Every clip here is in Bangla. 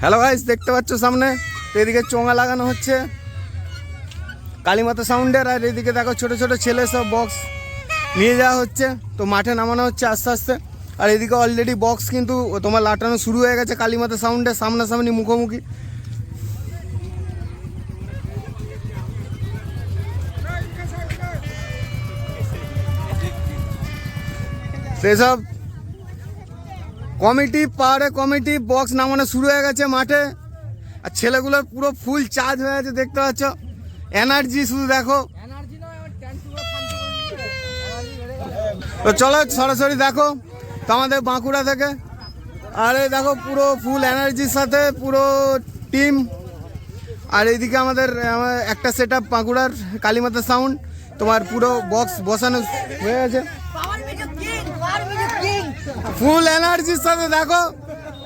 হ্যালো গাইস দেখতে পাচ্ছ সামনে? এদিকে চোঙা লাগানো হচ্ছে। কালীমাতা সাউন্ডের, আর এদিকে দেখো ছোট ছোট ছেলে সব বক্স নিয়ে যাওয়া হচ্ছে। তো মাঠে নামানো হচ্ছে আস্তে আস্তে। আর এদিকে অলরেডি বক্স কিন্তু তোমার লাটানো শুরু হয়ে গেছে কালীমাতা সাউন্ডের সামনাসামনি মুখোমুখি। সেসব কমিটি পাহাড়ে কমিটি বক্স নামানো শুরু হয়ে গেছে মাঠে। আর ছেলেগুলোর পুরো ফুল চার্জ হয়ে আছে দেখতে পাচ্ছ? এনার্জি শুধু দেখো। তো চলো সরাসরি দেখো তো আমাদের বাঁকুড়া থেকে। আর এই দেখো পুরো ফুল এনার্জির সাথে পুরো টিম আর এইদিকে আমাদের একটা সেট আপ বাঁকুড়ার কালীমাতা সাউন্ড তোমার পুরো বক্স বসানো হয়ে গেছে। ফুল এনার্জির সাথে দেখো।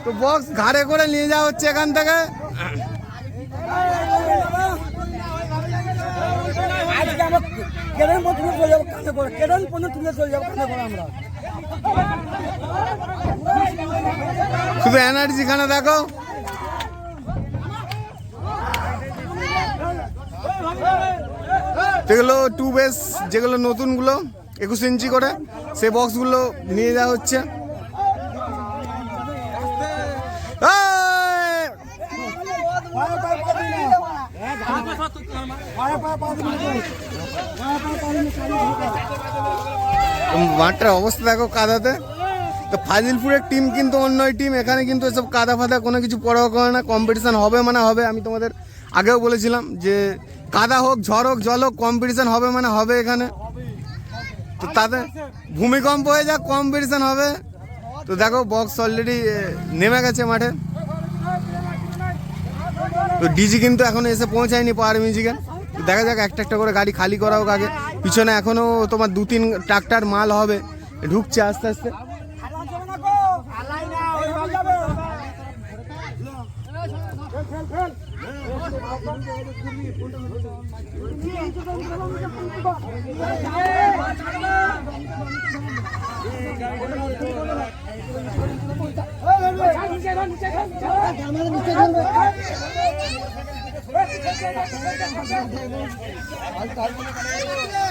তো বক্স ঘাড়ে করে নিয়ে যাওয়া হচ্ছে এখান থেকে। আজকে কেরম পর্যন্ত চলে যাব কানে করে। কেরম পর্যন্ত তুলে চলে যাব কানে করে আমরা। শুধু এনার্জি খানে দেখো। যেগুলো টু বেস যেগুলো নতুনগুলো একুশ ইঞ্চি করে সেই বক্সগুলো নিয়ে যাওয়া হচ্ছে এই! পায়ে পায়ে পাবি না পায়ে পায়ে পাবি না পায়ে পায়ে পাবি না কানে তো মাঠটার অবস্থা দেখো কাদাতে। তো ফাজিলপুরের টিম কিন্তু অন্য টিম এখানে কিন্তু এসব কাদা ফাদা কোনো কিছু পরোয়া করে না কম্পিটিশান হবে মানে হবে। আমি তোমাদের আগেও বলেছিলাম যে কাদা হোক, ঝড় হোক, জল হোক কম্পিটিশান হবে মানে হবে এখানে। তো তাদের ভূমিকম্প হয়ে যাক কম্পিটিশান হবে। তো দেখো বক্স অলরেডি নেমে গেছে মাঠে। তো ডিজি কিন্তু এখনও এসে পৌঁছায়নি পাওয়ার মিউজিকে দেখা যাক একটা একটা করে গাড়ি খালি করা হোক আগে পিছনে এখনও তোমার দু তিন ট্রাক্টার মাল হবে ঢুকছে আস্তে আস্তে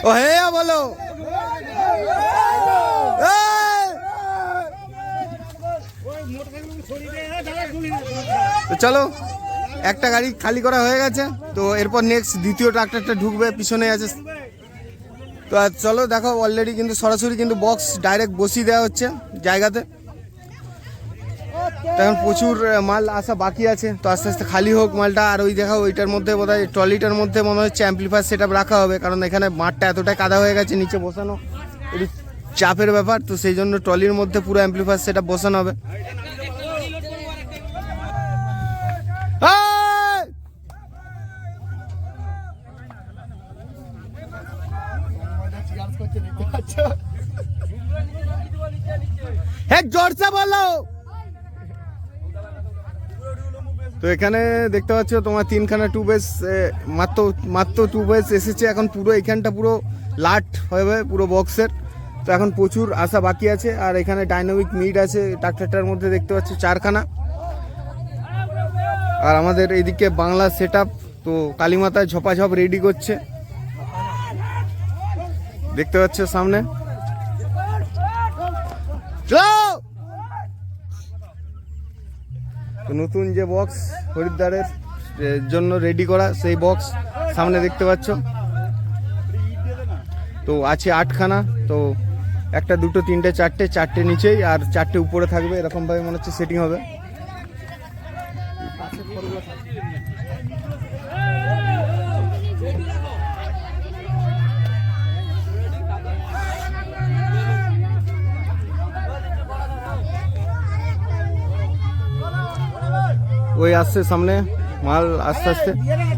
ও হে বলো। চলো, একটা গাড়ি খালি করা হয়ে গেছে, তো এরপর নেক্সট দ্বিতীয় ট্রাক্টরটা ঢুকবে, পিছনে আছে। তো চলো, দেখো অলরেডি কিন্তু সরাসরি কিন্তু বক্স ডাইরেক্ট বসিয়ে দেওয়া হচ্ছে জায়গাতে। এখন প্রচুর মাল আসা বাকি আছে। তো আস্তে আস্তে খালি হোক মালটা। আর ওই দেখো ওইটার মধ্যে বোধ হয় ট্রলিটার মধ্যে মনে হচ্ছে অ্যাম্পলিফায়ার সেট রাখা হবে। কারণ এখানে মাঠটা এতটাই কাদা হয়ে গেছে নিচে বসানো একটু চাপের ব্যাপার। তো সেই জন্য ট্রলির মধ্যে পুরো অ্যাম্পলিফায়ার সেট বসানো হবে! হ্যাঁ জোরসে বলো! তো এখানে দেখতে পাচ্ছ তোমার তিনখানা টু বেস মাত্র মাত্র টু বেস এসেছে। এখন পুরো এখানটা পুরো লাট হবে পুরো বক্সের তো এখন প্রচুর আশা বাকি আছে। আর এখানে ডাইনামিক মিট আছে ট্রাক্টরটার মধ্যে দেখতে পাচ্ছ চারখানা। আর আমাদের এইদিকে বাংলা সেট তো কালীমাতায় ঝপাঝপ রেডি করছে। দেখতে পাচ্ছ সামনে চলো তো নতুন যে বক্স হরিদ্বারের জন্য রেডি করা, সেই বক্স সামনে দেখতে পাচ্ছ। তো আছে আটখানা, তো একটা, দুটো, তিনটে, চারটে চারটে নিচেই আর চারটে উপরে থাকবে, এরকমভাবে মনে হচ্ছে সেটিং হবে। ওই আসছে সামনে, মাল আস্তে আস্তে।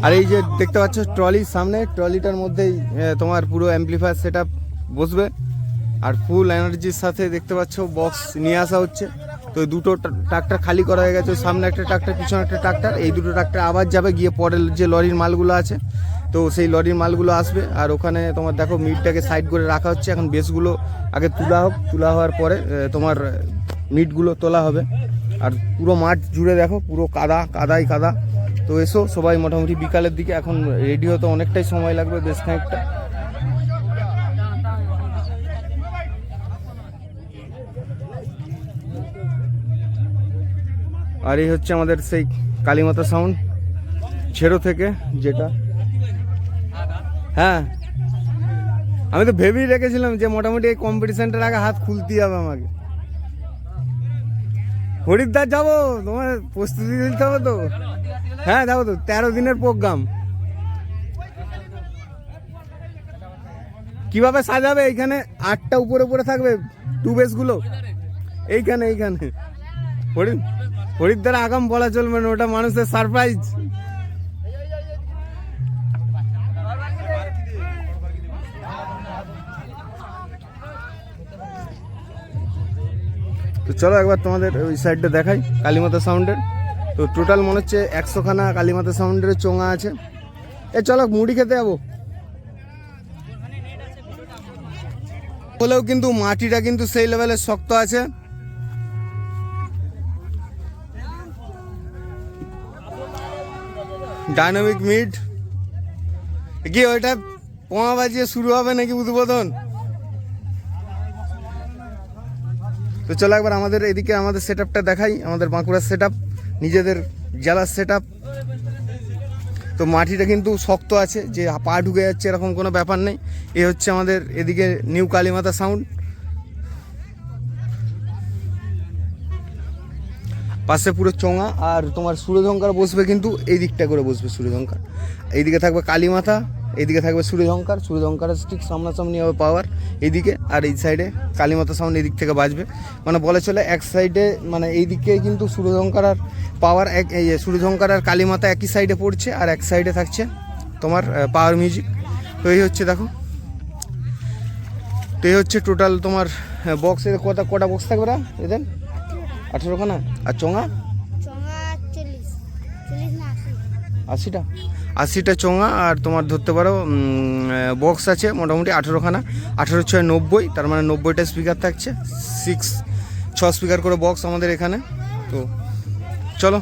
আর এই যে দেখতে পাচ্ছ ট্রলির সামনে, ট্রলিটার মধ্যেই তোমার পুরো অ্যাম্পলিফায়ার সেট বসবে। আর ফুল এনার্জির সাথে দেখতে পাচ্ছ বক্স নিয়ে আসা হচ্ছে। তো দুটো ট্রাক্টর খালি করা হয়ে গেছে। সামনে একটা ট্রাক্টর পিছনে একটা ট্রাক্টর এই দুটো ট্রাক্টর আবার যাবে গিয়ে পরের যে লরির মালগুলো আছে। তো সেই লরির মালগুলো আসবে। আর ওখানে তোমার দেখো মিটটাকে সাইড করে রাখা হচ্ছে। এখন বেসগুলো আগে তোলা হোক, তোলা হওয়ার পরে তোমার মিটগুলো তোলা হবে। আর পুরো মাঠ জুড়ে দেখো, পুরো কাদা, কাদাই কাদা। তো এসো, সবাই মোটামুটি বিকালের দিকে। এখন রেডি হতে অনেকটাই সময় লাগবে বেশ খানিকটা। আর এই হচ্ছে আমাদের সেই কালীমাতা সাউন্ড ছেড়ো থেকে যেটা। হ্যাঁ। আমি তো ভেবেই রেখেছিলাম যে মোটামুটি এই কম্পিটিশনটার আগে হাত খুলতেই হবে আমাকে। হরিদ্বার যাব, তোমার প্রস্তুতি দিতে হবে তো? হ্যাঁ যাব তো, তেরো দিনের প্রোগ্রাম। কীভাবে সাজাবে এইখানে আটটা উপরে উপরে থাকবে টু বেসগুলো এইখানে এইখানে। হরি হরিদ্বার আগাম বলা চলবে না, ওটা মানুষের সারপ্রাইজ তো চলো একবার তোমাদের ওই সাইডটা দেখাই কালীমাতা সাউন্ডের তো টোটাল মনে হচ্ছে একশোখানা কালীমাতা সাউন্ডের চোঙা আছে। এ চলো মুড়ি খেতে যাব। বলেও কিন্তু মাটিটা কিন্তু সেই লেভেলের শক্ত আছে। ডাইনামিক মিড কি ওইটা পোয়া বাজিয়ে শুরু হবে নাকি উদ্বোধন? তো চলো একবার আমাদের এদিকে আমাদের সেট দেখাই, আমাদের বাঁকুড়ার সেট নিজেদের জেলার সেট তো মাটিটা কিন্তু শক্ত আছে, যে পা ঢুকে যাচ্ছে এরকম কোনো ব্যাপার নেই। এ হচ্ছে আমাদের এদিকে নিউ কালীমাতা সাউন্ড পাশে পুরো চোঙা, আর তোমার সূর্যঝঙ্কার বসবে কিন্তু এই দিকটা করে বসবে সূর্যঝঙ্কার এইদিকে থাকবে কালীমাতা এইদিকে থাকবে সূর্যঝঙ্কার সূর্যঝঙ্কারের ঠিক সামনাসামনি হবে পাওয়ার এইদিকে আর এই সাইডে কালীমাতা সাউন্ড এই দিক থেকে বাজবে। মানে বলে চলে এক সাইডে মানে এই দিকে কিন্তু সূর্যঝঙ্কার আর পাওয়ার এক, এই সূর্যঝঙ্কার আর কালীমাতা একই সাইডে পড়ছে, আর এক সাইডে থাকছে তোমার পাওয়ার মিউজিক তো এই হচ্ছে দেখো। তো এই হচ্ছে টোটাল তোমার বক্সের কটা কটা বক্স থাকবে না এদের? আঠেরোখানা? আর চঙা চল্লিশ চল্লিশ না আশি আশিটা? আশিটা চোঙা আর তোমার ধরতে পারো বক্স আছে মোটামুটি আঠেরোখানা। আঠেরো ছয় নব্বই, তার মানে নব্বইটা স্পিকার থাকছে। সিক্স ছ স্পিকার করে বক্স আমাদের এখানে। তো চলো,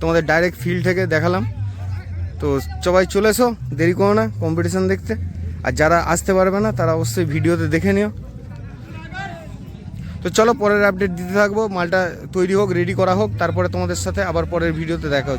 তোমাদের ডাইরেক্ট ফিল্ড থেকে দেখালাম। তো সবাই চলে এসো, দেরি করো না কম্পিটিশান দেখতে। আর যারা আসতে পারবে না, তারা অবশ্যই ভিডিওতে দেখে নিও। তো চলো, পরের আপডেট দিতে থাকব। মালটা তৈরি হোক রেডি করা হোক, তারপরে তোমাদের সাথে আবার পরের ভিডিওতে দেখা